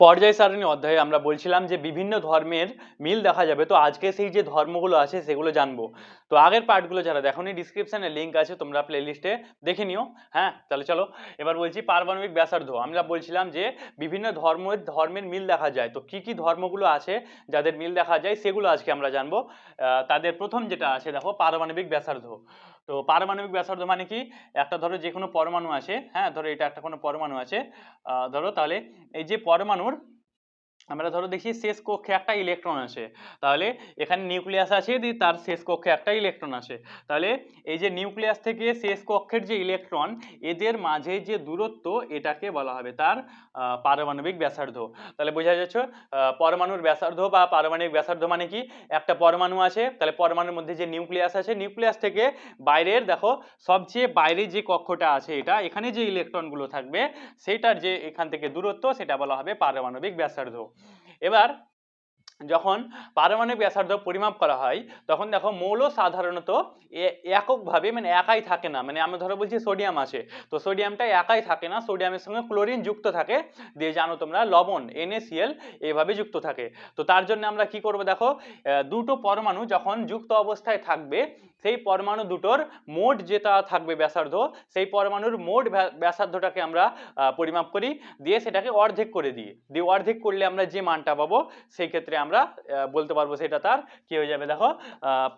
পর্যায় সারণী অধ্যায়ে আমরা বলছিলাম যে বিভিন্ন ধর্মের মিল দেখা যাবে। তো আজকে সেই যে ধর্মগুলো আছে সেগুলো জানব। তো আগের পার্টগুলো যারা দেখোনি ডিসক্রিপশনে লিঙ্ক আছে, তোমরা প্লে লিস্টে দেখে নিও। হ্যাঁ তাহলে চলো, এবার বলছি পারমাণবিক ব্যাসার্ধ। আমরা বলছিলাম যে বিভিন্ন ধর্মের ধর্মের মিল দেখা যায়। তো কি কি ধর্মগুলো আছে যাদের মিল দেখা যায় সেগুলো আজকে আমরা জানব। তাদের প্রথম যেটা আছে দেখো, পারমাণবিক ব্যাসার্ধ। তো পারমাণবিক ব্যাসার্ধ মানে কি? একটা ধরো যে কোনো পরমাণু আছে হ্যাঁ ধরো এটা একটা কোনো পরমাণু আছে ধরো তাহলে এই যে পরমাণুর আমরা ধরো দেখি শেষ কক্ষে একটা ইলেকট্রন আছে তাহলে এখানে নিউক্লিয়াস আছে দিয়ে তার শেষ কক্ষে একটা ইলেকট্রন আছে তাহলে এই যে নিউক্লিয়াস থেকে শেষ কক্ষের যে ইলেকট্রন এদের মাঝে যে দূরত্ব, এটাকে বলা হবে তার পারমাণবিক ব্যাসার্ধ। তাহলে বোঝা যাচ্ছে পরমাণুর ব্যাসার্ধ বা পারমাণবিক ব্যাসার্ধ মানে কি? একটা পরমাণু আছে, তাহলে পরমাণুর মধ্যে যে নিউক্লিয়াস আছে নিউক্লিয়াস থেকে বাইরের, দেখো, সবচেয়ে বাইরে যে কক্ষটা আছে এটা, এখানে যে ইলেকট্রনগুলো থাকবে, সেটার যে এখান থেকে দূরত্ব, সেটা বলা হবে পারমাণবিক ব্যাসার্ধ। এবার যখন পারমাণবিক ব্যাসার্ধ পরিমাপ করা হয়, তখন দেখো মৌল সাধারণত এককভাবে মানে একাই থাকে না। মানে আমি ধরো বলছি সোডিয়াম আছে, তো সোডিয়ামটা একাই থাকে না, সোডিয়ামের সঙ্গে ক্লোরিন যুক্ত থাকে। দিয়ে জানো তোমরা লবণ NaCl এভাবে যুক্ত থাকে। তো তার জন্য আমরা কি করব দেখো দুটো পরমাণু যখন যুক্ত অবস্থায় থাকবে, সেই পরমাণু দুটোর মোট যেটা থাকবে ব্যাসার্ধ, সেই পরমাণুর মোট ব্যাসার্ধটাকে আমরা পরিমাপ করি। দিয়ে সেটাকে অর্ধেক করে দিই। দিয়ে অর্ধেক করলে আমরা যে মানটা পাবো, সেই ক্ষেত্রে আমরা বলতে পারব সেটা তার কি হয়ে যাবে, দেখো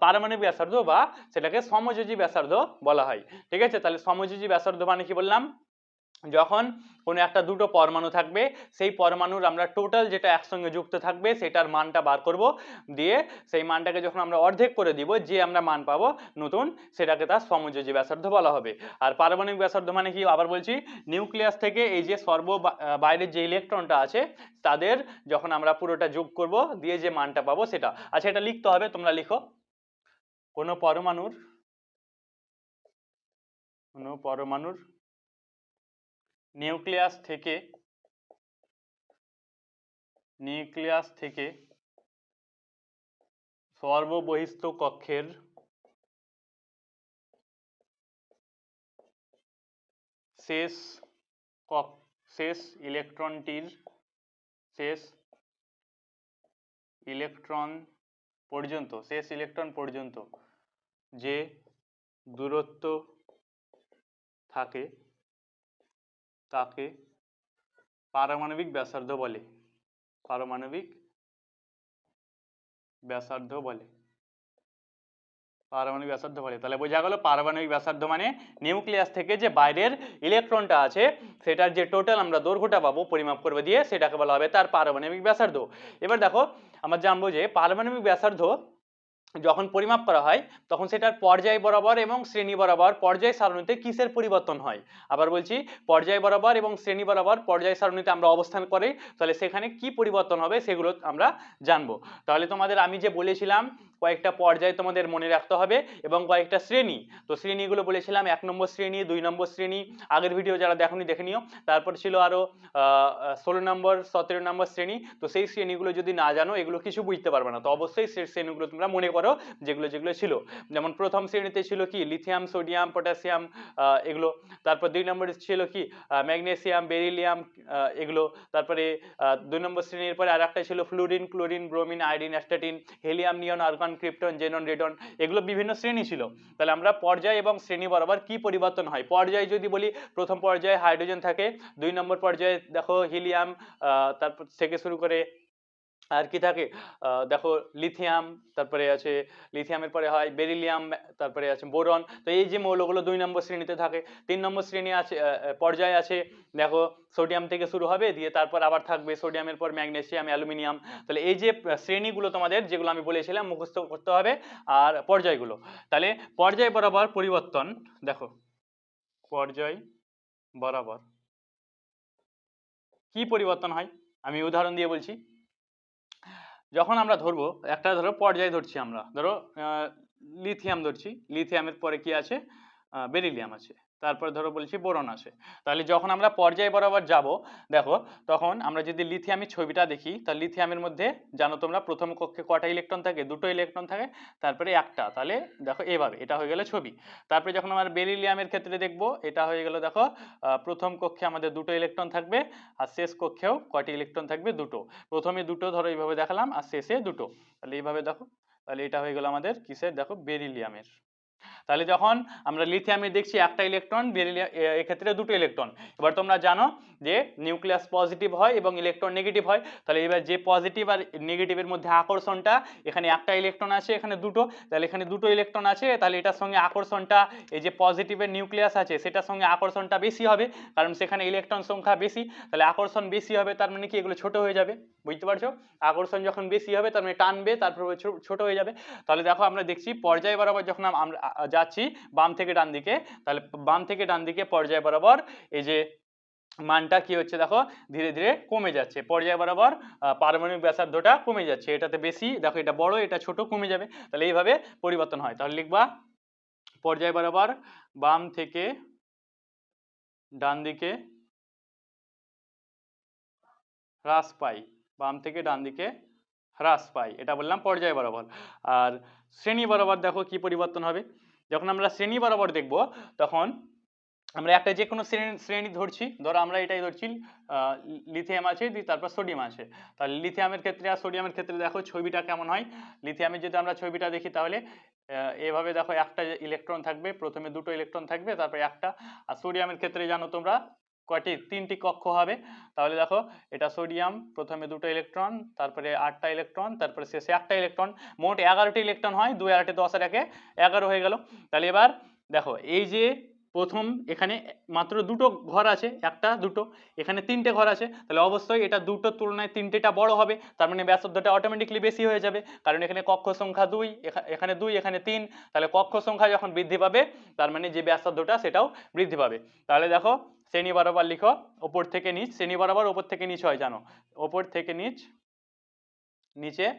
পারমাণবিক ব্যাসার্ধ বা সেটাকে সমযোজী ব্যাসার্ধ বলা হয়। ঠিক আছে? তাহলে সমযোজী ব্যাসার্ধ মানে কি বললাম? যখন কোনো একটা দুটো পরমাণু থাকবে, সেই পরমাণুর আমরা টোটাল যেটা একসঙ্গে যুক্ত থাকবে, সেটার মানটা বার করব। দিয়ে সেই মানটাকে যখন আমরা অর্ধেক করে দিব, যে আমরা মান পাবো নতুন, সেটাকে তার সমযোজী ব্যাসার্ধ বলা হবে। আর পারমাণবিক ব্যাসার্ধ মানে কি? আবার বলছি নিউক্লিয়াস থেকে এই যে সর্ব বাইরের যে ইলেকট্রনটা আছে, তাদের যখন আমরা পুরোটা যোগ করব, দিয়ে যে মানটা পাবো সেটা। আচ্ছা এটা লিখতে হবে, তোমরা লিখো। কোনো পরমাণুর কোনো পরমাণুর নিউক্লিয়াস থেকে নিউক্লিয়াস থেকে সর্ববহিস্থ কক্ষের শেষ শেষ ইলেকট্রনটির শেষ ইলেকট্রন পর্যন্ত, শেষ ইলেকট্রন পর্যন্ত যে দূরত্ব থাকে তাকে পারমাণবিক ব্যাসার্ধ বলে। পারমাণবিক ব্যাসার্ধ বলে। পারমাণবিক ব্যাসার্ধ বলে। তাহলে বোঝা গেল পারমাণবিক ব্যাসার্ধ মানে নিউক্লিয়াস থেকে যে বাইরের ইলেকট্রনটা আছে, সেটার যে টোটাল আমরা দৈর্ঘ্যটা পাবো, পরিমাপ করবে দিয়ে সেটাকে বলা হবে তার পারমাণবিক ব্যাসার্ধ। এবার দেখো, আমরা জানব যে পারমাণবিক ব্যাসার্ধ যখন পরিমাপ করা হয়, তখন সেটার পর্যায় বরাবর এবং শ্রেণি বরাবর পর্যায় সারণীতে কিসের পরিবর্তন হয়? আবার বলছি, পর্যায় বরাবর এবং শ্রেণি বরাবর পর্যায় সারণীতে আমরা অবস্থান করি, তাহলে সেখানে কি পরিবর্তন হবে সেগুলো আমরা জানব। তাহলে তোমাদের আমি যে বলেছিলাম, কয়েকটা পর্যায় তোমাদের মনে রাখতে হবে এবং কয়েকটা শ্রেণি। তো শ্রেণীগুলো বলেছিলাম, এক নম্বর শ্রেণি, দুই নম্বর শ্রেণি, আগের ভিডিও যারা দেখনি দেখে নিও। তারপর ছিল আরও ষোলো নম্বর, সতেরো নম্বর শ্রেণি। তো সেই শ্রেণীগুলো যদি না জানো, এগুলো কিছু বুঝতে পারবে না। তো অবশ্যই সেই শ্রেণীগুলো তোমরা মনে করো যেগুলো যেগুলো ছিল। যেমন প্রথম শ্রেণীতে ছিল কি? লিথিয়াম সোডিয়াম পটাশিয়াম এগুলো। তারপর দুই নম্বরে ছিল কি? ম্যাগনেসিয়াম বেরিলিয়াম এগুলো। তারপরে দুই নম্বর শ্রেণির পরে আর একটা ছিল fluorine chlorine bromine iodine astatine helium neon argon krypton xenon radon এগুলো বিভিন্ন শ্রেণি ছিল। তাহলে আমরা পর্যায় এবং শ্রেণি বরাবর কি পরিবর্তন হয়? পর্যায় যদি বলি, প্রথম পর্যায়ে হাইড্রোজেন থাকে, দুই নম্বর পর্যায়ে দেখো হিলিয়াম তারপর থেকে শুরু করে আর কি থাকে? দেখো লিথিয়াম তারপরে আছে লিথিয়ামের পরে হয় বেরিলিয়াম তারপরে আছে বোরন তো এই যে মৌলগুলো দুই নম্বর শ্রেণীতে থাকে, তিন নম্বর শ্রেণি আছে পর্যায়ে আছে, দেখো সোডিয়াম থেকে শুরু হবে, দিয়ে তারপর আবার থাকবে সোডিয়ামের পর ম্যাগনেসিয়াম অ্যালুমিনিয়াম তাহলে এই যে শ্রেণীগুলো তোমাদের, যেগুলো আমি বলেছিলাম, মুখস্থ করতে হবে, আর পর্যায়গুলো। তাহলে পর্যায় বরাবর পরিবর্তন, দেখো। পর্যায় বরাবর। কি পরিবর্তন হয়? আমি উদাহরণ দিয়ে বলছি। যখন আমরা ধরবো, একটা ধরো পর্যায় ধরছি আমরা। ধরো লিথিয়াম ধরছি। লিথিয়ামের পরে কি আছে? বেরিলিয়াম আছে। তারপরে ধরো বলছি বোরন আছে তাহলে যখন আমরা পর্যায় বরাবর যাব, দেখো, তখন আমরা যদি লিথিয়ামের ছবিটা দেখি, তাহলে লিথিয়ামের মধ্যে জানো তোমরা প্রথম কক্ষে কটা ইলেকট্রন থাকে? দুটো ইলেকট্রন থাকে, তারপরে একটা। তাহলে দেখো এভাবে, এটা হয়ে গেল ছবি। তারপরে যখন আমরা বেরিলিয়ামের ক্ষেত্রে দেখব, এটা হয়ে গেল দেখো প্রথম কক্ষে আমাদের দুটো ইলেকট্রন থাকবে, আর শেষ কক্ষেও কয়টি ইলেকট্রন থাকবে? দুটো। প্রথমে দুটো ধরো এইভাবে দেখালাম, আর শেষে দুটো। তাহলে এইভাবে দেখো, তাহলে এটা হয়ে গেল আমাদের কিসের? দেখো বেরিলিয়ামের তাহলে যখন আমরা লিথিয়ামে দেখছি একটা ইলেকট্রন এক্ষেত্রে দুটো ইলেকট্রন এবার তোমরা জানো যে নিউক্লিয়াস পজিটিভ হয় এবং ইলেকট্রন নেগেটিভ হয়। তাহলে এবার যে পজিটিভ আর নেগেটিভের মধ্যে আকর্ষণটা, এখানে একটা ইলেকট্রন আছে, এখানে দুটো। তাহলে এখানে দুটো ইলেকট্রন আছে, তাহলে এটার সঙ্গে আকর্ষণটা, এই যে পজিটিভের নিউক্লিয়াস আছে, সেটার সঙ্গে আকর্ষণটা বেশি হবে, কারণ সেখানে ইলেকট্রন সংখ্যা বেশি। তাহলে আকর্ষণ বেশি হবে, তার মানে কি? এগুলো ছোট হয়ে যাবে। বুঝতে পারছ? আকর্ষণ যখন বেশি হবে, তার মানে টানবে, তারপর ছোট হয়ে যাবে। তাহলে দেখো আমরা দেখছি, পর্যায় বরাবর যখন আমরা যাচ্ছি বাম থেকে ডান দিকে। তাহলে বাম থেকে ডান দিকে পর্যায় বরাবর এই যে মানটা কি হচ্ছে দেখো, ধীরে ধীরে কমে যাচ্ছে। পর্যায় বরাবর পারমাণবিক ব্যাসার্ধটা কমে যাচ্ছে। এটাতে বেশি, দেখো এটা বড়, এটা ছোট, কমে যাবে। তাহলে এইভাবে পরিবর্তন হয়। তাহলে লিখবা, পর্যায় বরাবর বাম থেকে ডান দিকে হ্রাস পাই। বাম থেকে ডান দিকে হ্রাস পাই এটা বললাম পর্যায় বরাবর। আর শ্রেণি বরাবর দেখো কি পরিবর্তন হবে? যখন আমরা শ্রেণি বরাবর দেখব, তখন আমরা একটা যে কোনো শ্রেণি শ্রেণি ধরছি, ধরো আমরা এটাই ধরছি লিথিয়াম আছে, দি- তারপর সোডিয়াম আছে। তাহলে লিথিয়ামের ক্ষেত্রে আর সোডিয়ামের ক্ষেত্রে দেখো ছবিটা কেমন হয়? লিথিয়ামের যদি আমরা ছবিটা দেখি তাহলে এভাবে দেখো একটা ইলেকট্রন থাকবে, প্রথমে দুটো ইলেকট্রন থাকবে, তারপরে একটা। আর সোডিয়ামের ক্ষেত্রে জানো তোমরা কয়টি? তিনটি কক্ষ হবে। তাহলে দেখো, এটা সোডিয়াম, প্রথমে দুটো ইলেকট্রন, তারপরে আটটা ইলেকট্রন, তারপরে শেষে একটা ইলেকট্রন। মোট এগারোটি ইলেকট্রন হয়, দুই আটে দশ আর একে এগারো হয়ে গেল। তাহলে এবার দেখো, এই যে প্রথম এখানে মাত্র দুটো ঘর আছে, একটা, দুটো, এখানে তিনটে ঘর আছে, তাহলে অবশ্যই এটা দুটোর তুলনায় তিনটেটা বড় হবে, তার মানে ব্যাসার্ধটা অটোমেটিকলি বেশি হয়ে যাবে, কারণ এখানে কক্ষ সংখ্যা দুই, এখা- এখানে দুই, এখানে তিন, তাহলে কক্ষ সংখ্যা যখন বৃদ্ধি পাবে, তার মানে যে ব্যাসার্ধটা সেটাও বৃদ্ধি পাবে। তাহলে দেখো, শ্রেণি বরাবর লিখো, ওপর থেকে নিচ, শ্রেণি বরাবর ওপর থেকে নিচ হয়, জানো? ওপর থেকে নিচ, নিচে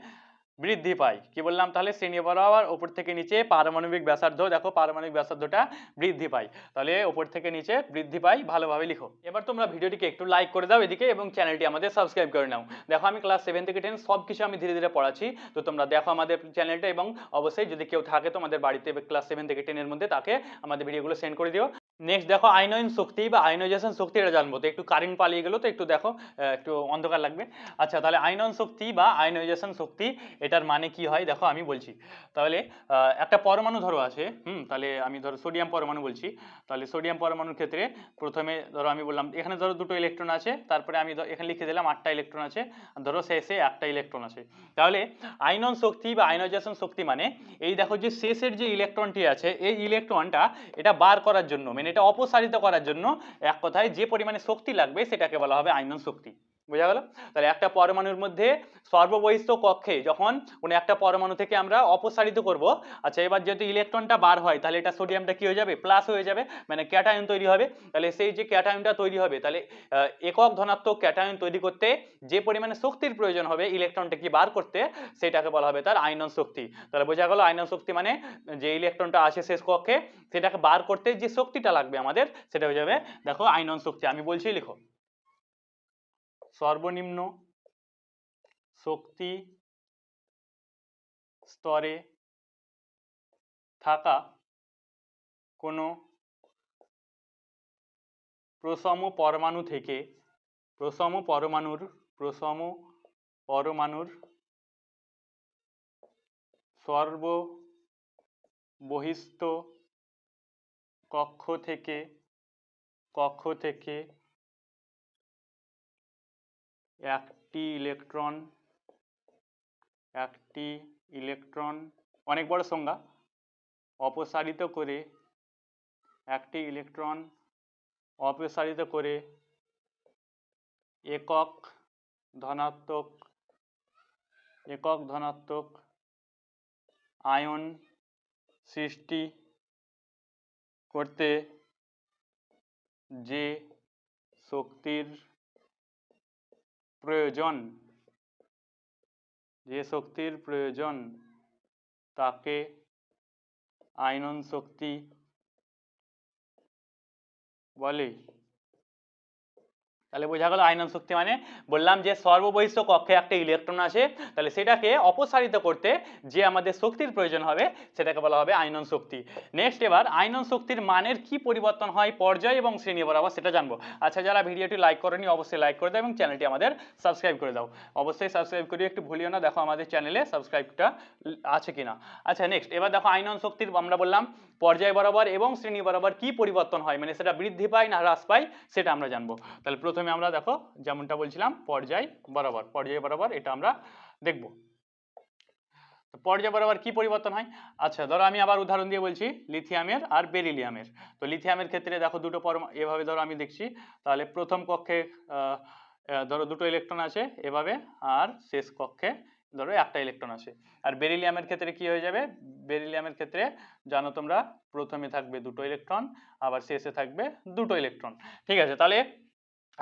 বৃদ্ধি পায়। কি বললাম তাহলে? শ্রেণি বরাবর ওপর থেকে নিচে পারমাণবিক ব্যাসার্ধ, দেখো পারমাণবিক ব্যাসার্ধটা বৃদ্ধি পায়। তাহলে ওপর থেকে নিচে বৃদ্ধি পায়, ভালোভাবে লিখো। এবার তোমরা ভিডিওটিকে একটু লাইক করে দাও এদিকে এবং চ্যানেলটি আমাদের সাবস্ক্রাইব করে নাও। দেখো আমি ক্লাস সেভেন থেকে টেন সব কিছু আমি ধীরে ধীরে পড়াচ্ছি। তো তোমরা দেখো আমাদের চ্যানেলটা এবং অবশ্যই যদি কেউ থাকে তোমাদের বাড়িতে ক্লাস সেভেন থেকে টেনের মধ্যে তাকে আমাদের ভিডিওগুলো সেন্ড করে দিও। নেক্সট দেখো আইনয়ন শক্তি বা আইনোজেশন শক্তি এটা জানব। তো একটু কারেন্ট পালিয়ে গেলো, তো একটু দেখো একটু অন্ধকার লাগবে। আচ্ছা তাহলে আইনয়ন শক্তি বা আইনোজেশন শক্তি, এটার মানে কি হয়? দেখো, আমি বলছি। তাহলে একটা পরমাণু ধরো আছে, হুম, তাহলে আমি ধরো সোডিয়াম পরমাণু বলছি। তাহলে সোডিয়াম পরমাণুর ক্ষেত্রে প্রথমে ধরো আমি বললাম, এখানে ধরো দুটো ইলেকট্রন আছে, তারপরে আমি এখানে লিখে দিলাম আটটা ইলেকট্রন আছে, ধরো শেষে একটা ইলেকট্রন আছে। তাহলে আইনন শক্তি বা আইনোজেশন শক্তি মানে এই দেখো যে শেষের যে ইলেকট্রনটি আছে, এই ইলেকট্রনটা এটা বার করার জন্য মানে এটা অপসারিত করার জন্য এক কথায় যে পরিমাণে শক্তি লাগবে সেটাকে বলা হবে আইনন শক্তি। বোঝা গেল? তাহলে একটা পরমাণুর মধ্যে সর্ববহিষ্ঠ কক্ষে যখন কোনো একটা পরমাণু থেকে আমরা অপসারিত করব আচ্ছা এবার যেহেতু ইলেকট্রনটা বার হয়, তাহলে এটা সোডিয়ামটা কি হয়ে যাবে? প্লাস হয়ে যাবে মানে ক্যাটায়ন তৈরি হবে। তাহলে সেই যে ক্যাটায়নটা তৈরি হবে, তাহলে একক ধনাত্মক ক্যাটায়ন তৈরি করতে যে পরিমাণে শক্তির প্রয়োজন হবে ইলেকট্রনটা কি বার করতে, সেটাকে বলা হবে তার আইনন শক্তি। তাহলে বোঝা গেল আইনন শক্তি মানে যে ইলেকট্রনটা আছে শেষ কক্ষে, সেটাকে বার করতে যে শক্তিটা লাগবে আমাদের, সেটা হয়ে যাবে, দেখো আইনন শক্তি। আমি বলছি, লিখো। সর্বনিম্ন শক্তি স্তরে থাকা কোনো প্রসম পরমাণু থেকে প্রসম পরমাণুর প্রসম পরমাণুর সর্ব বহিস্থ কক্ষ থেকে কক্ষ থেকে একটি ইলেকট্রন একটি ইলেকট্রন, অনেক বড় সংজ্ঞা। অপসারিত করে একটি ইলেকট্রন, অপসারিত করে একক ধনাত্মক একক ধনাত্মক আয়ন সৃষ্টি করতে যে শক্তির প্রয়োজন। যে শক্তির প্রয়োজন তাকে আইনন শক্তি বলি। তাহলে বোঝা গেল আয়নন শক্তি মানে বললাম যে সর্ববহিষ্ঠ কক্ষে একটা ইলেকট্রন আছে তাহলে সেটাকে অপসারিত করতে যে আমাদের শক্তির প্রয়োজন হবে, সেটাকে বলা হবে আয়নন শক্তি। নেক্সট এবার আয়নন শক্তির মানের কি পরিবর্তন হয়, পর্যায় এবং শ্রেণি বরাবর সেটা জানব। আচ্ছা যারা ভিডিওটি লাইক করেনি, অবশ্যই লাইক করে দাও এবং চ্যানেলটি আমাদের সাবস্ক্রাইব করে দাও। অবশ্যই সাবস্ক্রাইব করিয়ে একটু ভুলিও না, দেখো আমাদের চ্যানেলে সাবস্ক্রাইবটা আছে কিনা। আচ্ছা নেক্সট এবার দেখো আয়নন শক্তির আমরা বললাম পর্যায় বরাবর এবং শ্রেণি বরাবর কি পরিবর্তন হয় মানে সেটা বৃদ্ধি পায় না হ্রাস পায়, সেটা আমরা জানব। তাহলে প্রথমে আমরা দেখো, যেমনটা বলছিলাম, পর্যায় বরাবর। পর্যায় বরাবর এটা আমরা দেখব। পর্যায় বরাবর কি পরিবর্তন হয়? আচ্ছা ধরো আমি আবার উদাহরণ দিয়ে বলছি, লিথিয়ামের আর বেরিলিয়ামের। তো লিথিয়ামের ক্ষেত্রে দেখো দুটো পরমা, এভাবে ধরো আমি দেখছি, তাহলে প্রথম কক্ষে ধরো দুটো ইলেকট্রন আছে, এভাবে আর শেষ কক্ষে ধরো একটা ইলেকট্রন আছে। আর বেরিলিয়ামের ক্ষেত্রে কি হয়ে যাবে? বেরিলিয়ামের ক্ষেত্রে জানো তোমরা, প্রথমে থাকবে দুটো ইলেকট্রন, আবার শেষে থাকবে দুটো ইলেকট্রন। ঠিক আছে, তাহলে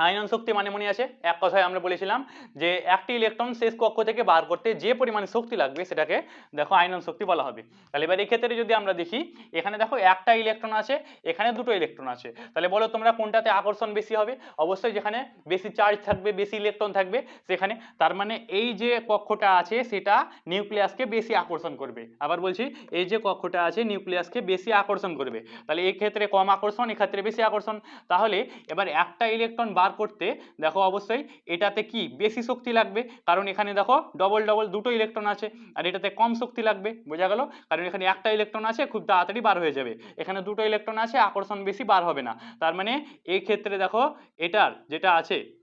আয়নন শক্তি মানে মনে আছে? এক কথায় আমরা বলেছিলাম যে একটি ইলেকট্রন শেষ কক্ষ থেকে বার করতে যে পরিমাণে শক্তি লাগবে সেটাকে দেখো আয়নন শক্তি বলা হবে। তাহলে এবার এক্ষেত্রে যদি আমরা দেখি, এখানে দেখো একটা ইলেকট্রন আছে, এখানে দুটো ইলেকট্রন আছে। তাহলে বলো তোমরা কোনটাতে আকর্ষণ বেশি হবে? অবশ্যই যেখানে বেশি চার্জ থাকবে, বেশি ইলেকট্রন থাকবে, সেখানে। তার মানে এই যে কক্ষটা আছে, সেটা নিউক্লিয়াসকে বেশি আকর্ষণ করবে। আবার বলছি, এই যে কক্ষটা আছে নিউক্লিয়াসকে বেশি আকর্ষণ করবে। তাহলে এই ক্ষেত্রে কম আকর্ষণ, এক্ষেত্রে বেশি আকর্ষণ। তাহলে এবার একটা ইলেকট্রন বার করতে, দেখো অবশ্যই এটাতে কি বেশি শক্তি লাগবে? কারণ এখানে দেখো ডবল ডবল দুটো ইলেকট্রন আছে, আর এটাতে কম শক্তি লাগবে, বোঝা গেল? কারণ এখানে একটা ইলেকট্রন আছে, খুব তাড়াতাড়ি বার হয়ে যাবে। এখানে দুটো ইলেকট্রন আছে, আকর্ষণ বেশি বার হবে না। তার মানে এই ক্ষেত্রে দেখো এটার যেটা আছে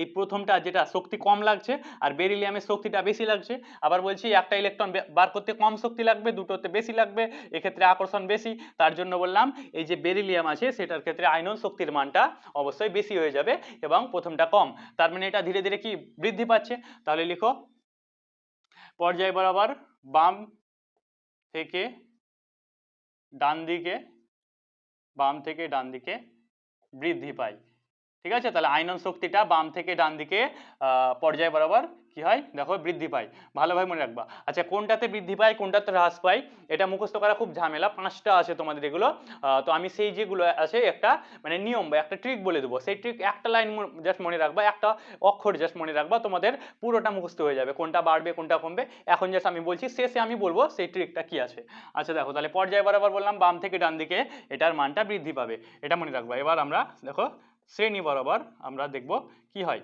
এই প্রথমটা যেটা শক্তি কম লাগছে আর বেরিলিয়ামের শক্তিটা বেশি লাগছে। আবার বলছি একটা ইলেকট্রন বার করতে কম শক্তি লাগবে, দুটোতে বেশি লাগবে, এক্ষেত্রে আকর্ষণ বেশি। তার জন্য বললাম, এই যে বেরিলিয়াম আছে, সেটার ক্ষেত্রে আয়নন শক্তির মানটা অবশ্যই বেশি হয়ে যাবে এবং প্রথমটা কম। তার মানে এটা ধীরে ধীরে কি বৃদ্ধি পাচ্ছে? তাহলে লিখো। পর্যায় বরাবর বাম থেকে ডান দিকে, বাম থেকে ডান দিকে বৃদ্ধি পায়। ঠিক আছে? তাহলে আয়নন শক্তিটা বাম থেকে ডান দিকে পর্যায় বরাবর কি হয়? দেখো বৃদ্ধি পায়। ভালোভাবে মনে রাখবা। আচ্ছা কোনটাতে বৃদ্ধি পায়, কোনটাতে হ্রাস পায়? এটা মুখস্থ করা খুব ঝামেলা। পাঁচটা আছে তোমাদের এগুলো। তো আমি সেই যেগুলো আছে, একটা মানে নিয়ম বা একটা ট্রিক বলে দেবো। সেই ট্রিক একটা লাইন জাস্ট মনে রাখবা, একটা অক্ষর জাস্ট মনে রাখবা, তোমাদের পুরোটা মুখস্থ হয়ে যাবে। কোনটা বাড়বে, কোনটা কমবে। এখন জাস্ট আমি বলছি, শেষে আমি বলব সেই ট্রিকটা কি আছে। আচ্ছা দেখো, তাহলে পর্যায় বরাবর বললাম, বাম থেকে ডান দিকে এটার মানটা বৃদ্ধি পাবে। এটা মনে রাখবা। এবার আমরা, দেখো শ্রেণি বরাবর আমরা দেখব কি হয়।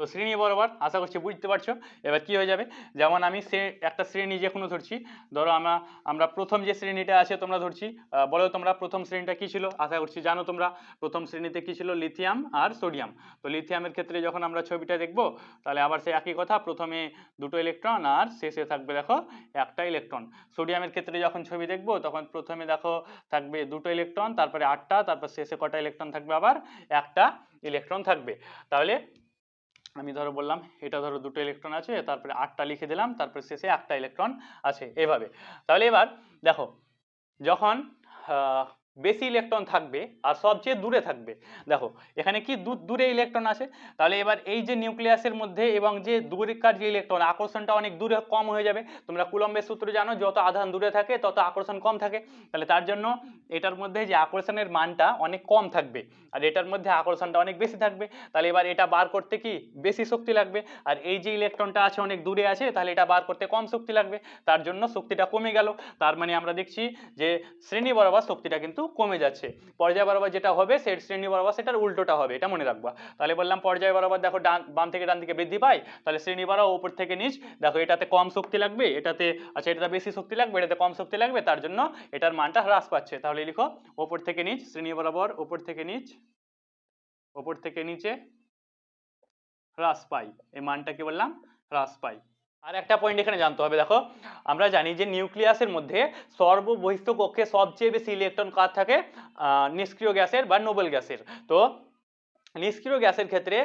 তো শ্রেণি বরাবর আশা করছি বুঝতে পারছ। এবার কি হয়ে যাবে? যেমন আমি সে একটা শ্রেণি যে কোনো ধরছি, ধরো আমরা আমরা প্রথম যে শ্রেণীটা আছে তোমরা ধরছি বলো তোমরা প্রথম শ্রেণীটা কি ছিল? আশা করছি জানো তোমরা প্রথম শ্রেণীতে কি ছিল? লিথিয়াম আর সোডিয়াম। তো লিথিয়ামের ক্ষেত্রে যখন আমরা ছবিটা দেখব, তাহলে আবার সে একই কথা, প্রথমে দুটো ইলেকট্রন আর শেষে থাকবে দেখো একটা ইলেকট্রন। সোডিয়ামের ক্ষেত্রে যখন ছবি দেখব, তখন প্রথমে দেখো থাকবে দুটো ইলেকট্রন, তারপরে আটটা, তারপর শেষে কটা ইলেকট্রন থাকবে আবার একটা ইলেকট্রন থাকবে। তাহলে আমি ধরো বললাম, এটা ধরো দুটো ইলেকট্রন আছে, তারপরে আটটা লিখে দিলাম, তারপরে শেষে একটা ইলেকট্রন আছে, এভাবে। তাহলে এবার দেখো, যখন বেশি ইলেকট্রন থাকবে আর সবচেয়ে দূরে থাকবে। দেখো, এখানে কি দূরে ইলেকট্রন আছে? তাহলে এবার এই যে নিউক্লিয়াসের মধ্যে এবং যে দূরেকার যে ইলেকট্রন আকর্ষণটা অনেক দূরে কম হয়ে যাবে। তোমরা কুলম্বের সূত্র জানো, যত আধান দূরে থাকে, তত আকর্ষণ কম থাকে। তাহলে তার জন্য এটার মধ্যে যে আকর্ষণের মানটা অনেক কম থাকবে আর এটার মধ্যে আকর্ষণটা অনেক বেশি থাকবে। তাহলে এবার এটা বার করতে কি বেশি শক্তি লাগবে আর এই যে ইলেকট্রনটা আছে অনেক দূরে আছে, তাহলে এটা বার করতে কম শক্তি লাগবে। তার জন্য শক্তিটা কমে গেল। তার মানে আমরা দেখছি যে শ্রেণি বরাবর শক্তিটা কিন্তু কমে যাচ্ছে। পর্যায় বরাবর যেটা হবে সে শ্রেণি বরাবর সেটার উল্টোটা হবে, এটা মনে রাখবা। তাহলে বললাম পর্যায় বরাবর দেখো ডান, বাম থেকে ডান দিকে বৃদ্ধি পায়, তাহলে শ্রেণি বরাবর উপর থেকে নিচ, দেখো এটাতে কম শক্তি লাগবে, এটাতে আচ্ছা এটাতে বেশি শক্তি লাগবে, এটাতে কম শক্তি লাগবে, তার জন্য এটার মানটা হ্রাস পাচ্ছে। তাহলে লিখো ওপর থেকে নিচ, শ্রেণি বরাবর ওপর থেকে নিচ ওপর থেকে নিচে হ্রাস পাই এই মানটা কি বললাম? হ্রাস পাই আর একটা পয়েন্ট এখানে জানতে হবে, দেখো। আমরা জানি যে নিউক্লিয়াসের মধ্যে সর্ববহিষ্ঠ কক্ষে সবচেয়ে বেশি ইলেকট্রন কার থাকে? নিষ্ক্রিয় গ্যাসের বা নোবেল গ্যাসের। তো নিষ্ক্রিয় গ্যাসের ক্ষেত্রে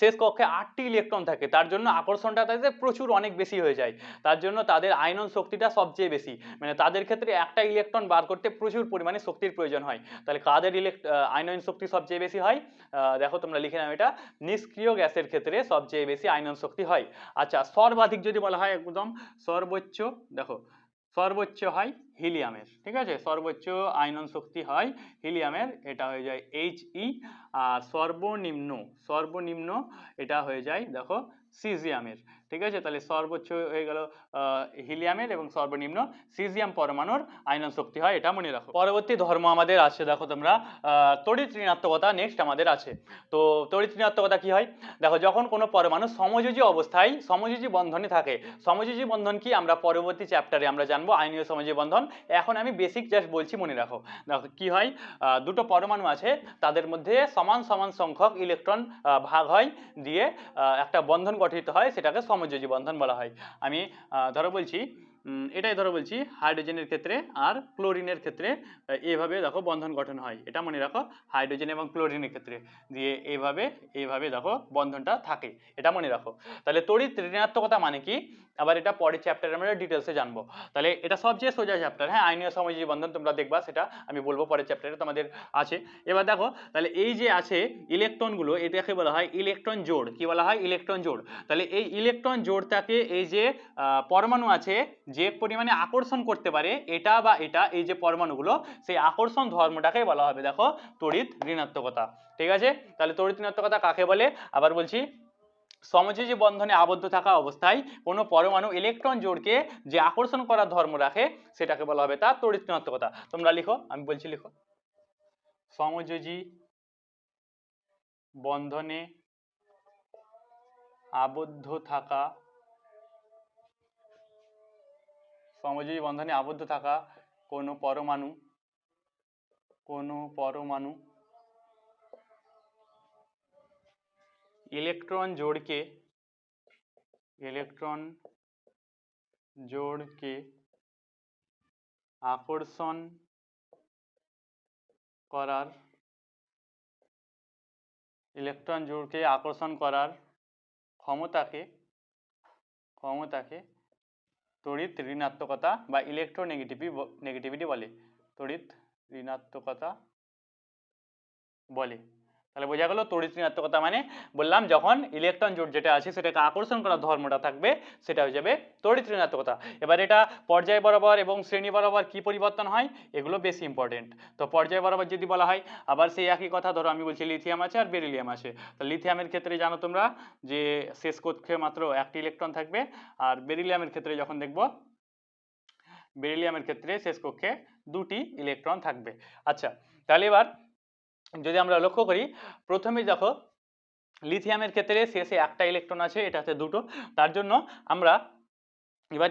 শেষ কক্ষে আটটি ইলেকট্রন থাকে। তার জন্য আকর্ষণটা তাদের প্রচুর অনেক বেশি হয়ে যায়। তার জন্য তাদের আয়নন শক্তিটা সবচেয়ে বেশি। মানে তাদের ক্ষেত্রে একটা ইলেকট্রন বার করতে প্রচুর পরিমাণে শক্তির প্রয়োজন হয়। তাহলে কাদের ইলেক্ট আয়নন শক্তি সবচেয়ে বেশি হয়? দেখো তোমরা লিখে নাও এটা। নিষ্ক্রিয় গ্যাসের ক্ষেত্রে সবচেয়ে বেশি আয়নন শক্তি হয়। আচ্ছা সর্বাধিক যদি বলা হয় একদম সর্বোচ্চ, দেখো, সর্বোচ্চ হয় হিলিয়ামের, ঠিক আছে? সর্বোচ্চ আয়নন শক্তি হয় হিলিয়ামের, এটা হয়ে যায় এইচ ই আর সর্বনিম্ন সর্বনিম্ন এটা হয়ে যায়, দেখো, সিজিয়ামের, ঠিক আছে? তাহলে সর্বোচ্চ হয়ে গেল হিলিয়ামের এবং সর্বনিম্ন সিজিয়াম পরমাণুর আয়নন শক্তি হয়, এটা মনে রাখো। পরবর্তী ধর্ম আমাদের আছে, দেখো তোমরা তড়িৎ ঋণাত্মকতা নেক্সট আমাদের আছে। তো তড়িৎ ঋণাত্মকতা কি হয়? দেখো, যখন কোনো পরমাণু সমযোজী অবস্থায়, সমযোজী বন্ধনে থাকে, সমযোজী বন্ধন কি? আমরা পরবর্তী চ্যাপ্টারে আমরা জানব আইনীয় সমযোজী বন্ধন। এখন আমি বেসিক জাস্ট বলছি মনে রাখো। দেখো কি হয়? দুটো পরমাণু আছে তাদের মধ্যে সমান সমান সংখ্যক ইলেকট্রন ভাগ হয় দিয়ে একটা বন্ধন গঠিত হয় সেটাকে সমযোজী বন্ধন বলা হয়। আমি ধরো বলছি এটাই ধরো বলছি হাইড্রোজেনের ক্ষেত্রে আর ক্লোরিনের ক্ষেত্রে আহ, এইভাবে দেখো বন্ধন গঠন হয়। এটা মনে রাখো হাইড্রোজেন এবং ক্লোরিনের ক্ষেত্রে। দিয়ে এইভাবে এইভাবে দেখো বন্ধনটা থাকে। এটা মনে রাখো। তাহলে তড়িৎ ঋণাত্মকতা মানে কি? আবার এটা পরের চ্যাপ্টারে আমরা ডিটেলসে জানব। তাহলে এটা সবচেয়ে সোজা চ্যাপ্টার হ্যাঁ আইনীয় সমযোজী বন্ধন তোমরা দেখবা, সেটা আমি বলব পরের চ্যাপ্টারে তোমাদের আছে। এবার দেখো, তাহলে এই যে আছে ইলেকট্রনগুলো এটাকে বলা হয় ইলেকট্রন জোড়। কি বলা হয়? ইলেকট্রন জোড়। তাহলে এই ইলেকট্রন জোড়টাকে এই যে পরমাণু আছে, যে পরিমাণে আকর্ষণ করতে পারে, এটা বা এটা, এই যে পরমাণুগুলো, সেই আকর্ষণ ধর্মটাকে বলা হবে। দেখো, তড়িৎ ঋণাত্মকতা। ঠিক আছে? তাহলে তড়িৎ ঋণাত্মকতা কাকে বলে? আবার বলছি সমযোজী বন্ধনে আবদ্ধ থাকা অবস্থায় কোনো পরমাণু ইলেকট্রন জোড়কে যে আকর্ষণ করার ধর্ম রাখে, সেটাকে বলা হবে তার তড়িৎ ঋণাত্মকতা তোমরা লিখো, আমি বলছি লিখো। সমযোজী বন্ধনে আবদ্ধ থাকা, সমযোজী বন্ধনে আবদ্ধ থাকা কোনো পরমাণু কোনো পরমাণু ইলেকট্রন জোড়কে ইলেকট্রন জোড়কে আকর্ষণ করার ইলেকট্রন জোড়কে আকর্ষণ করার ক্ষমতাকে ক্ষমতাকে তড়িৎ ঋণাত্মকতা বা ইলেকট্রোনেগেটিভি নেগেটিভিটি বলে তড়িৎ ঋণাত্মকতা বলে তাহলে বোঝা গেল তড়িৎ ঋণাত্মকতা মানে বললাম যখন ইলেকট্রন জোট যেটা আছে সেটাকে আকর্ষণ করার ধর্মটা থাকবে, সেটা হয়ে যাবে তড়িৎ ঋণাত্মকতা। এবার এটা পর্যায় বরাবর এবং শ্রেণি বরাবর কি পরিবর্তন হয়? এগুলো বেশি ইম্পর্টেন্ট তো পর্যায় বরাবর যদি বলা হয়, আবার সেই একই কথা ধরো আমি বলছি লিথিয়াম আছে আর বেরিলিয়াম আছে। তো লিথিয়ামের ক্ষেত্রে জানো তোমরা যে শেষ কক্ষে মাত্র একটি ইলেকট্রন থাকবে আর বেরিলিয়ামের ক্ষেত্রে যখন দেখব বেরিলিয়ামের ক্ষেত্রে শেষ কক্ষে দুটি ইলেকট্রন থাকবে। আচ্ছা তাহলে এবার যদি আমরা লক্ষ্য করি প্রথমে দেখো লিথিয়ামের ক্ষেত্রে শেষে একটা ইলেকট্রন আছে এটাতে দুটো। তার জন্য আমরা এবার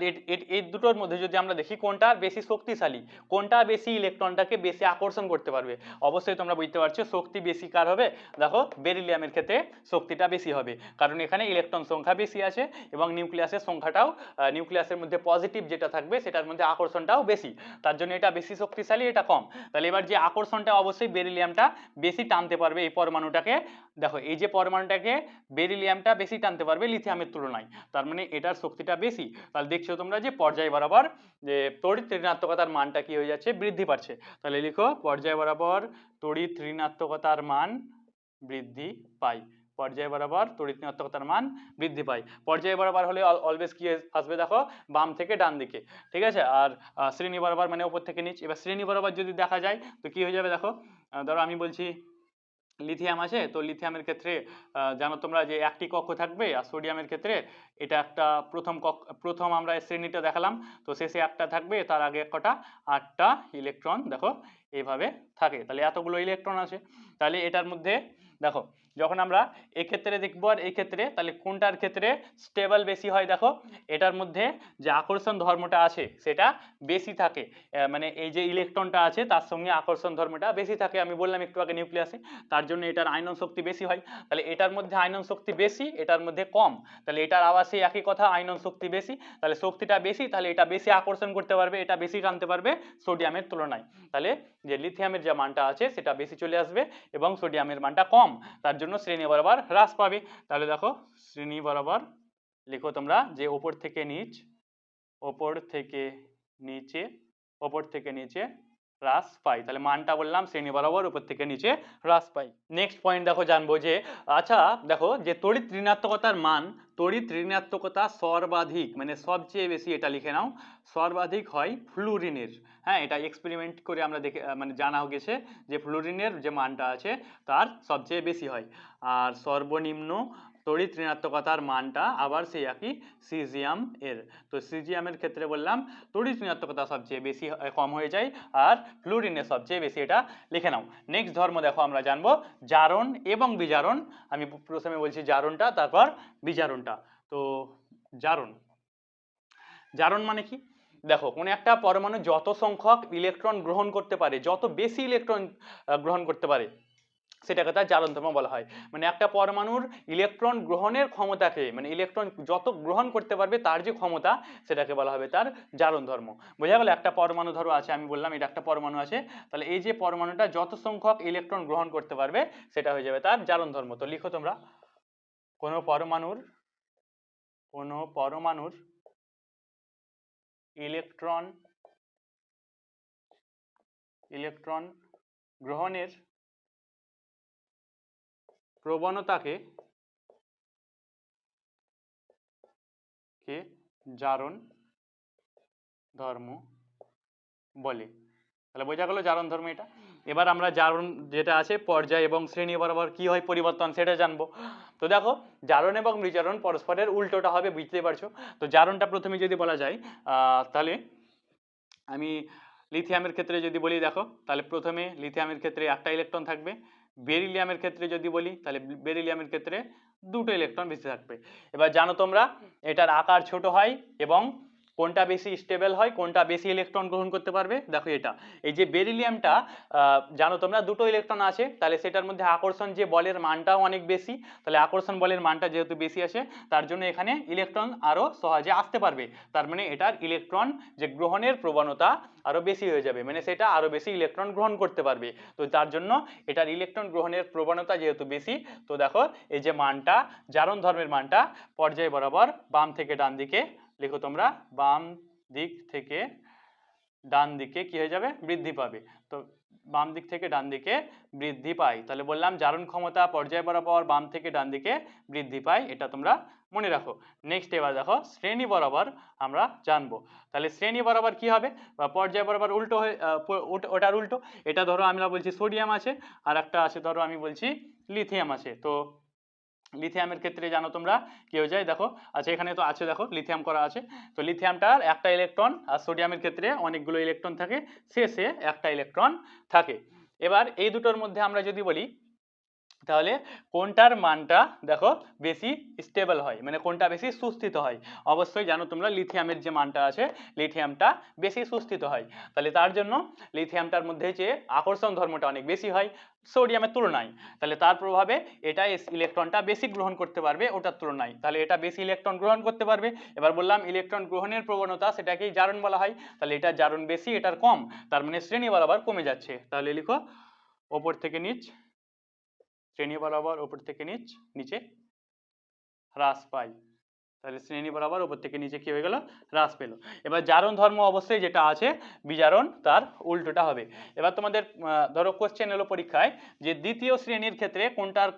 এই দুটোর মধ্যে যদি আমরা দেখি কোনটা বেশি শক্তিশালী, কোনটা বেশি ইলেকট্রনটাকে বেশি আকর্ষণ করতে পারবে? অবশ্যই তোমরা বুঝতে পারছ শক্তি বেশি কার হবে? দেখো বেরিলিয়ামের ক্ষেত্রে শক্তিটা বেশি হবে। কারণ এখানে ইলেকট্রন সংখ্যা বেশি আছে এবং নিউক্লিয়াসের সংখ্যাটাও নিউক্লিয়াসের মধ্যে পজিটিভ যেটা থাকবে সেটার মধ্যে আকর্ষণটাও বেশি। তার জন্য এটা বেশি শক্তিশালী, এটা কম। তাহলে এবার যে আকর্ষণটা অবশ্যই বেরিলিয়ামটা বেশি টানতে পারবে এই পরমাণুটাকে। দেখো, এই যে পরমাণুটাকে বেরিলিয়ামটা বেশি টানতে পারবে লিথিয়ামের তুলনায়। তার মানে এটার শক্তিটা বেশি। তাহলে দেখছ তোমরা যে পর্যায় বরাবর যে তড়িৎ ঋণাত্মকতার মানটা কি হয়ে যাচ্ছে? বৃদ্ধি পাচ্ছে। তাহলে লিখো, পর্যায় বরাবর তড়িৎ ঋণাত্মকতার মান বৃদ্ধি পায়। পর্যায় বরাবর তড়িৎ ঋণাত্মকতার মান বৃদ্ধি পায়। পর্যায় বরাবর হলে অলওয়েজ কি আসবে দেখো, বাম থেকে ডান দিকে। ঠিক আছে? আর শ্রেণি বরাবর মানে উপর থেকে নিচ। এবার শ্রেণি বরাবর যদি দেখা যায়, তো কি হয়ে যাবে দেখো? ধরো আমি বলছি লিথিয়াম আছে, তো লিথিয়ামের ক্ষেত্রে জানো তোমরা যে একটি কক্ষ থাকবে আর সোডিয়ামের ক্ষেত্রে এটা একটা প্রথম কক্ষ, প্রথম আমরা শ্রেণীটা দেখালাম, তো শেষে একটা থাকবে, তার আগে কটা? আটটা ইলেকট্রন, দেখো এইভাবে থাকে। তাহলে এতগুলো ইলেকট্রন আছে। তাহলে এটার মধ্যে, দেখো যখন আমরা এক্ষেত্রে দেখব আর এই ক্ষেত্রে তাহলে কোনটার ক্ষেত্রে স্টেবল বেশি হয় দেখো? এটার মধ্যে যে আকর্ষণ ধর্মটা আছে, সেটা বেশি থাকে। মানে এই যে ইলেকট্রনটা আছে, তার সঙ্গে আকর্ষণ ধর্মটা বেশি থাকে। আমি বললাম একটু আগে নিউক্লিয়াসে তার জন্য এটার আয়নন শক্তি বেশি হয়। তাহলে এটার মধ্যে আয়নন শক্তি বেশি, এটার মধ্যে কম। তাহলে এটার সেই একই কথা, আয়নন শক্তি বেশি। তাহলে শক্তিটা বেশি, তাহলে এটা বেশি আকর্ষণ করতে পারবে, এটা বেশি টানতে পারবে সোডিয়ামের তুলনায়। তাহলে যে লিথিয়ামের যে মানটা আছে, সেটা বেশি চলে আসবে এবং সোডিয়ামের মানটা কম। তার জন্য শ্রেণি বরাবর হ্রাস পাবে। তাহলে দেখো, শ্রেণি বরাবর লিখো তোমরা যে ওপর থেকে নিচ, ওপর থেকে নিচে, ওপর থেকে নিচে হ্রাস পাই। তাহলে মানটা বললাম শ্রেণি বরাবর উপর থেকে নিচে হ্রাস পাই। নেক্সট পয়েন্ট দেখো জানব যে আচ্ছা দেখো যে তড়িৎ ঋণাত্মকতার মান, তড়িৎ ঋণাত্মকতা সর্বাধিক মানে সবচেয়ে বেশি এটা লিখে নাও, সর্বাধিক হয় ফ্লুরিনের। হ্যাঁ এটা এক্সপেরিমেন্ট করে আমরা দেখে মানে জানা গেছে যে ফ্লুরিনের যে মানটা আছে, তার সবচেয়ে বেশি হয়। আর সর্বনিম্ন তড়িৎ ঋণাত্মকতার মানটা আবার সেই একই সিজিয়াম এর। তো সিজিয়ামের ক্ষেত্রে বললাম, তড়িৎ ঋণাত্মকতা সবচেয়ে বেশি কম হয়ে যায় আর ফ্লুরিনের সবচেয়ে বেশি এটা লিখে নাও। নেক্সট ধর্ম দেখো আমরা জানব, জারণ এবং বিজারণ। আমি প্রথমে বলছি জারণটা, তারপর বিজারণটা। তো জারণ। জারণ মানে কি? দেখো, কোনো একটা পরমাণু যত সংখ্যক ইলেকট্রন গ্রহণ করতে পারে, যত বেশি ইলেকট্রন গ্রহণ করতে পারে সেটাকে তার জারণ ধর্ম বলা হয়। মানে একটা পরমাণুর ইলেকট্রন গ্রহণের ক্ষমতাকে মানে ইলেকট্রন যত গ্রহণ করতে পারবে তার যে ক্ষমতা সেটাকে বলা হবে তার জারণ ধর্ম বোঝা গেল একটা পরমাণু ধরো আছে, আমি বললাম এটা একটা পরমাণু আছে, তাহলে এই যে পরমাণুটা যত সংখ্যক ইলেকট্রন গ্রহণ করতে পারবে সেটা হয়ে যাবে তার জারণ ধর্ম তো লিখো তোমরা, কোনো পরমাণুর কোনো পরমাণুর ইলেকট্রন ইলেকট্রন গ্রহণের প্রবণতাকে কে জারণ ধর্ম বলে। তাহলে বোঝা গেল জারণ ধর্ম এটা। এবার আমরা জারণ যেটা আছে, পর্যায় এবং শ্রেণি বরাবর কি হয় পরিবর্তন সেটা জানব। তো দেখো, জারণ এবং বিজারণ পরস্পরের উল্টোটা হবে, বুঝতেই পারছ? তো জারণটা প্রথমে যদি বলা যায় তাহলে আমি লিথিয়ামের ক্ষেত্রে যদি বলি, দেখো, তাহলে প্রথমে লিথিয়ামের ক্ষেত্রে একটা ইলেকট্রন থাকবে বেরিলিয়ামের ক্ষেত্রে যদি বলি তাহলে বেরিলিয়ামের ক্ষেত্রে দুটো ইলেকট্রন বেশি থাকবে। এবার জানো তোমরা এটার আকার ছোট হয় এবং কোনটা বেশি স্টেবল হয়, কোনটা বেশি ইলেকট্রন গ্রহণ করতে পারবে? দেখো এটা। এই যে বেরিলিয়ামটা জানো তোমরা, দুটো ইলেকট্রন আছে, তাহলে সেটার মধ্যে আকর্ষণ যে বলের মানটাও অনেক বেশি, তাহলে আকর্ষণ বলের মানটা যেহেতু বেশি আসে, তার জন্য এখানে ইলেকট্রন আরও সহজে আসতে পারবে। তার মানে এটার ইলেকট্রন যে গ্রহণের প্রবণতা আরও বেশি হয়ে যাবে মানে সেটা আরও বেশি ইলেকট্রন গ্রহণ করতে পারবে। তো তার জন্য এটার ইলেকট্রন গ্রহণের প্রবণতা যেহেতু বেশি, তো দেখো, এই যে মানটা, জারণ ধর্মের মানটা, পর্যায় বরাবর বাম থেকে ডান দিকে লিখো তোমরা, বাম দিক থেকে ডান দিকে কি হয়ে যাবে? বৃদ্ধি পাবে। তো বাম দিক থেকে ডান দিকে বৃদ্ধি পায় তাহলে বললাম জারণ ক্ষমতা পর্যায় বরাবর বাম থেকে ডান দিকে বৃদ্ধি পায় এটা তোমরা মনে রাখো। নেক্সট এবার দেখো, শ্রেণি বরাবর আমরা জানব। তাহলে শ্রেণি বরাবর কি হবে? বা পর্যায় বরাবর উল্টো হয়ে ওটার উল্টো। এটা ধরো আমরা বলছি সোডিয়াম আছে আর একটা আছে ধরো আমি বলছি লিথিয়াম আছে। তো লিথিয়ামের ক্ষেত্রে জানো তোমরা? কি হয়ে যায়? দেখো আচ্ছা এখানে তো আছে, দেখো লিথিয়াম করা আছে। তো লিথিয়ামটার একটা ইলেকট্রন আর সোডিয়ামের ক্ষেত্রে অনেকগুলো ইলেকট্রন থাকে। শেষে একটা ইলেকট্রন থাকে। এবার এই দুটোর মধ্যে আমরা যদি বলি তাহলে কোনটার মানটা দেখো বেশি স্টেবল হয় মানে কোনটা বেশি সুস্থিত হয়? অবশ্যই জানো তোমরা লিথিয়ামের যে মানটা আছে লিথিয়ামটা বেশি সুস্থিত হয়। তাহলে তার জন্য লিথিয়ামটার মধ্যে যে আকর্ষণ ধর্মটা অনেক বেশি হয় সোডিয়ামের তুলনায়। তাহলে তার প্রভাবে এটা ইলেকট্রনটা বেশি গ্রহণ করতে পারবে ওটার তুলনায়। তাহলে এটা বেশি ইলেকট্রন গ্রহণ করতে পারবে। এবার বললাম ইলেকট্রন গ্রহণের প্রবণতা সেটাকেই জারণ বলা হয়। তাহলে এটা জারণ বেশি, এটার কম, তার মানে শ্রেণি বরাবর কমে যাচ্ছে। তাহলে লিখো, ওপর থেকে নিচ। শ্রেণি বরাবর উপর থেকে নিচ নিচে হ্রাস পায় তাহলে শ্রেণি বরাবর উপর থেকে নিচে কি হয়ে গেল? হ্রাস পেল। এবার জারণ ধর্ম অবশ্যই যেটা আছে, বিজারণ তার উল্টোটা হবে। এবার তোমাদের ধরো কোশ্চেন এলো পরীক্ষায় যে দ্বিতীয় শ্রেণির ক্ষেত্রে কোনটার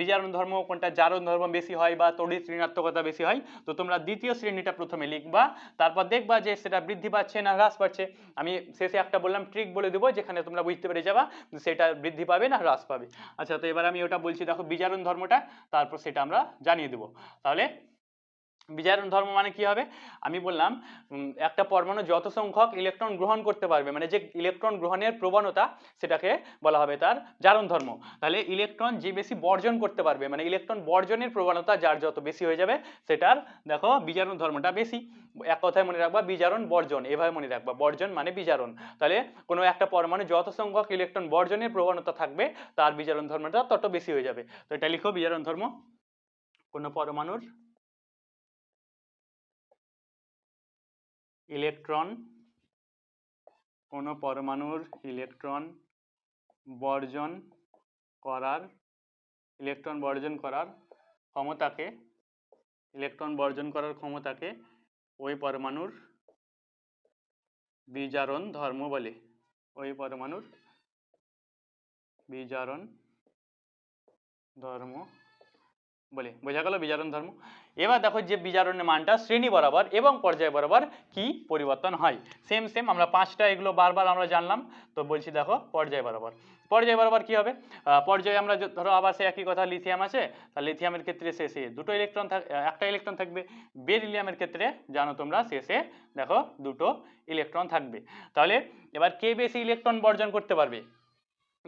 বিজারণ ধর্ম, কোনটা জারণ ধর্ম বেশি হয় বা তড়িৎ ঋণাত্মকতা বেশি হয়, তো তোমরা দ্বিতীয় শ্রেণীটা প্রথমে লিখবা, তারপর দেখবা যে সেটা বৃদ্ধি পাচ্ছে না হ্রাস পাচ্ছে। আমি শেষে একটা বললাম ট্রিক বলে দেবো, যেখানে তোমরা বুঝতে পেরে যাবা সেটা বৃদ্ধি পাবে না হ্রাস পাবে। আচ্ছা তো এবার আমি ওটা বলছি, দেখো বিজারণ ধর্মটা, তারপর সেটা আমরা জানিয়ে দেবো। তাহলে বিজারণ ধর্ম মানে কি হবে? আমি বললাম একটা পরমাণু যত সংখ্যক ইলেকট্রন গ্রহণ করতে পারবে মানে যে ইলেকট্রন গ্রহণের প্রবণতা, সেটাকে বলা হবে তার জারণ ধর্ম। তাহলে ইলেকট্রন যে বেশি বর্জন করতে পারবে মানে ইলেকট্রন বর্জনের প্রবণতা যার যত বেশি হয়ে যাবে, সেটার দেখো বিজারণ ধর্মটা বেশি। এক কথায় মনে রাখবা, বিজারণ বর্জন, এভাবে মনে রাখবা, বর্জন মানে বিজারণ। তাহলে কোনো একটা পরমাণু যত সংখ্যক ইলেকট্রন বর্জনের প্রবণতা থাকবে, তার বিজারণ ধর্মটা তত বেশি হয়ে যাবে। তো এটা লিখো বিজারণ ধর্ম। কোনো পরমাণুর ইলেকট্রন, কোনো পরমাণুর ইলেকট্রন বর্জন করার, ইলেকট্রন বর্জন করার ক্ষমতাকে, ইলেকট্রন বর্জন করার ক্ষমতাকে ওই পরমাণুর বিজারণ ধর্ম বলে। ওই পরমাণুর বিজারণ ধর্ম বলে, বোঝা গেল বিজারণ ধর্ম? এবার দেখো যে বিজারণের মানটা শ্রেণি বরাবর এবং পর্যায় বরাবর কি পরিবর্তন হয়? সেম সেম আমরা পাঁচটা এগুলো বারবার আমরা জানলাম, তো বলছি দেখো পর্যায় বরাবর। পর্যায় বরাবর কি হবে? পর্যায়ে আমরা ধরো আবার সে একই কথা লিথিয়াম আছে তাহলে লিথিয়ামের ক্ষেত্রে শেষে দুটো ইলেকট্রন থাক একটা ইলেকট্রন থাকবে বেরিলিয়ামের ক্ষেত্রে জানো তোমরা শেষে দেখো দুটো ইলেকট্রন থাকবে। তাহলে এবার কে বেশি ইলেকট্রন বর্জন করতে পারবে?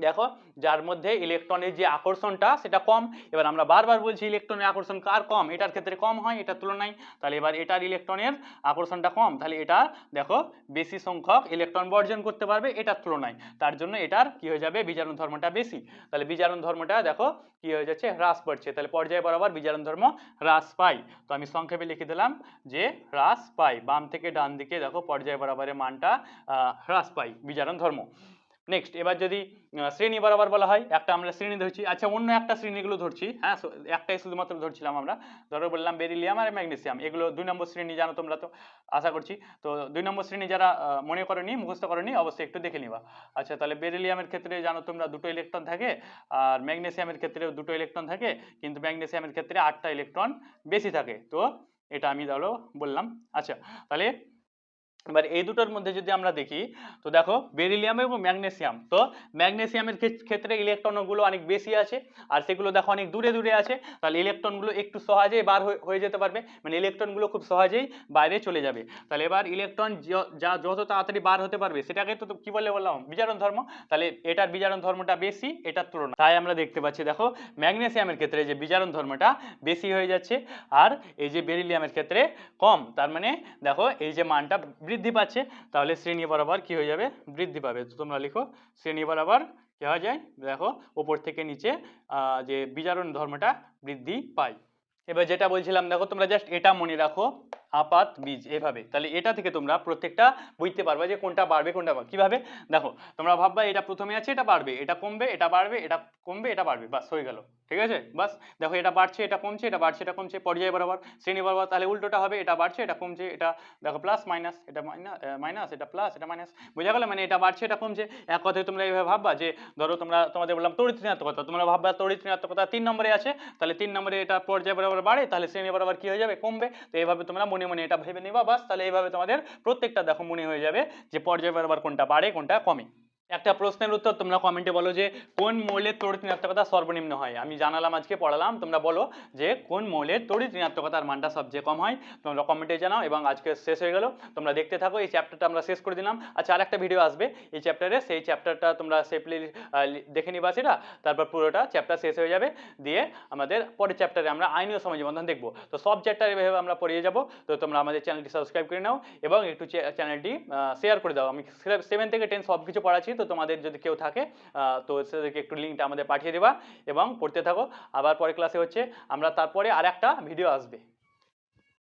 দেখো, যার মধ্যে ইলেকট্রনের যে আকর্ষণটা, সেটা কম। এবার আমরা বারবার বলছি ইলেকট্রনের আকর্ষণ কার কম? এটার ক্ষেত্রে কম হয়, এটার তুলনায়। তাহলে এবার এটার ইলেকট্রনের আকর্ষণটা কম। তাহলে এটা, দেখো, বেশি সংখ্যক ইলেকট্রন বর্জন করতে পারবে এটার তুলনায়। তার জন্য এটার কি হয়ে যাবে? বিজারণ ধর্মটা বেশি। তাহলে বিজারণ ধর্মটা, দেখো, কি হয়ে যাচ্ছে? হ্রাস পড়ছে তাহলে পর্যায় বরাবর বিজারণ ধর্ম হ্রাস পায়। তো আমি সংক্ষেপে লিখে দিলাম যে, হ্রাস পায়। বাম থেকে ডান দিকে, দেখো, পর্যায় বরাবরের মানটা হ্রাস পায় বিজারণ ধর্ম। নেক্সট এবার যদি শ্রেণি বরাবর বলা হয়, একটা আমরা শ্রেণি ধরছি। আচ্ছা অন্য একটা শ্রেণীগুলো ধরছি হ্যাঁ একটাই শুধুমাত্র ধরছিলাম আমরা। ধরো বললাম বেরিলিয়াম আর ম্যাগনেসিয়াম, এগুলো দুই নম্বর শ্রেণি জানো তোমরা তো, আশা করছি। তো দুই নম্বর শ্রেণি যারা মনে করনি, মুখস্থ করনি, অবশ্যই একটু দেখে নিবা। আচ্ছা তাহলে বেরিলিয়ামের ক্ষেত্রে জানো তোমরা দুটো ইলেকট্রন থাকে, আর ম্যাগনেসিয়ামের ক্ষেত্রেও দুটো ইলেকট্রন থাকে, কিন্তু ম্যাগনেসিয়ামের ক্ষেত্রে আটটা ইলেকট্রন বেশি থাকে। তো এটা আমি ধরো বললাম। আচ্ছা তাহলে এবার এই দুটোর মধ্যে যদি আমরা দেখি, তো দেখো বেরিলিয়াম এবং ম্যাগনেসিয়াম তো ম্যাগনেসিয়ামের ক্ষেত- ক্ষেত্রে ইলেকট্রনগুলো অনেক বেশি আছে, আর সেগুলো দেখো অনেক দূরে দূরে আছে। তাহলে ইলেকট্রনগুলো একটু সহজেই বার হয়ে- যেতে পারবে। মানে ইলেকট্রনগুলো খুব সহজেই বাইরে চলে যাবে। তাহলে এবার ইলেকট্রন য- যত তাড়াতাড়ি বার হতে পারবে, সেটাকে তো কি বলে বললাম? বিজারণ ধর্ম। তাহলে এটার বিজারণ ধর্মটা বেশি, এটার তুলনায় তাই আমরা দেখতে পাচ্ছি, দেখো ম্যাগনেসিয়ামের ক্ষেত্রে যে বিজারণ ধর্মটা বেশি হয়ে যাচ্ছে, আর এই যে বেরিলিয়ামের ক্ষেত্রে কম। তার মানে দেখো এই যে মানটা বৃদ্ধি পাচ্ছে, তাহলে শ্রেণি বরাবর কি হয়ে যাবে? বৃদ্ধি পাবে। তো তোমরা লিখো, শ্রেণি বরাবর কি হয়ে যায়? দেখো ওপর থেকে নিচে যে বিজারণ ধর্মটা বৃদ্ধি পায়। এবার যেটা বলছিলাম, দেখো, তোমরা জাস্ট এটা মনে রাখো। আপাত বীজ, এভাবে। তাহলে এটা থেকে তোমরা প্রত্যেকটা বুঝতে পারবে যে কোনটা বাড়বে, কোনটা কীভাবে? দেখো, তোমরা ভাববা এটা প্রথমে আছে, এটা বাড়বে। এটা কমবে, এটা বাড়বে, এটা কমবে, এটা বাড়বে। বাস, হয়ে গেল। ঠিক আছে? বাস, দেখো এটা বাড়ছে, এটা কমছে, এটা বাড়ছে, এটা কমছে, পর্যায় বরাবর, শ্রেণি বরাবর, তাহলে উল্টোটা হবে, এটা বাড়ছে, এটা কমছে, এটা দেখো প্লাস মাইনাস এটা মাইনাস এটা প্লাস এটা মাইনাস বোঝা গেল? মানে এটা বাড়ছে, এটা কমছে। এক কথায় তোমরা এইভাবে ভাববা যে, ধরো তোমরা, তোমাদের বললাম তড়িৎ ঋণাত্মকতা, তোমরা ভাববা তড়িৎ ঋণাত্মকতা তিন নম্বরে আছে, তাহলে তিন নম্বরে এটা পর্যায় বরাবর বাড়ে, তাহলে শ্রেণি বরাবর কি হয়ে যাবে? কমবে। তো এইভাবে তোমরা মনে মনে মনে এটা ভেবে নিবা, বাস তাহলে এইভাবে তোমাদের প্রত্যেকটা দেখো মনে হয়ে যাবে যে পর্যায় বরাবর কোনটা বাড়ে, কোনটা কমে। একটা প্রশ্নের উত্তর তোমরা কমেন্টে বলো যে, কোন মৌলের তড়িৎ ঋণাত্মকতা সর্বনিম্ন হয়? আমি জানালাম আজকে, পড়ালাম, তোমরা বলো যে, কোন মৌলের তড়িৎ ঋণাত্মকতার মানটা সবচেয়ে কম হয়? তোমরা কমেন্টে জানাও এবং আজকে শেষ হয়ে গেল। তোমরা দেখতে থাকো, এই চ্যাপ্টারটা আমরা শেষ করে দিলাম। আচ্ছা আর একটা ভিডিও আসবে। এই চ্যাপ্টারে সেই চ্যাপ্টারটা তোমরা সেফলি দেখে নিবা সেটা। তারপর পুরোটা চ্যাপ্টার শেষ হয়ে যাবে। দিয়ে আমাদের পরের চ্যাপ্টারে আমরা আইনীয় সমাজ বন্ধন দেখব। তো সব চ্যাপ্টার এভাবে আমরা পড়িয়ে যাব। তো তোমরা আমাদের চ্যানেলটি সাবস্ক্রাইব করে নাও এবং একটু চ্যানেলটি শেয়ার করে দাও। আমি সেভেন থেকে টেন সব কিছু পড়াচ্ছি, তো তোমাদের যদি কেউ থাকে তো সেদেরকে একটু লিঙ্কটা আমাদের পাঠিয়ে দেবা এবং পড়তে থাকো। আবার পরের ক্লাসে হচ্ছে, আমরা তারপরে আর একটা ভিডিও আসবে।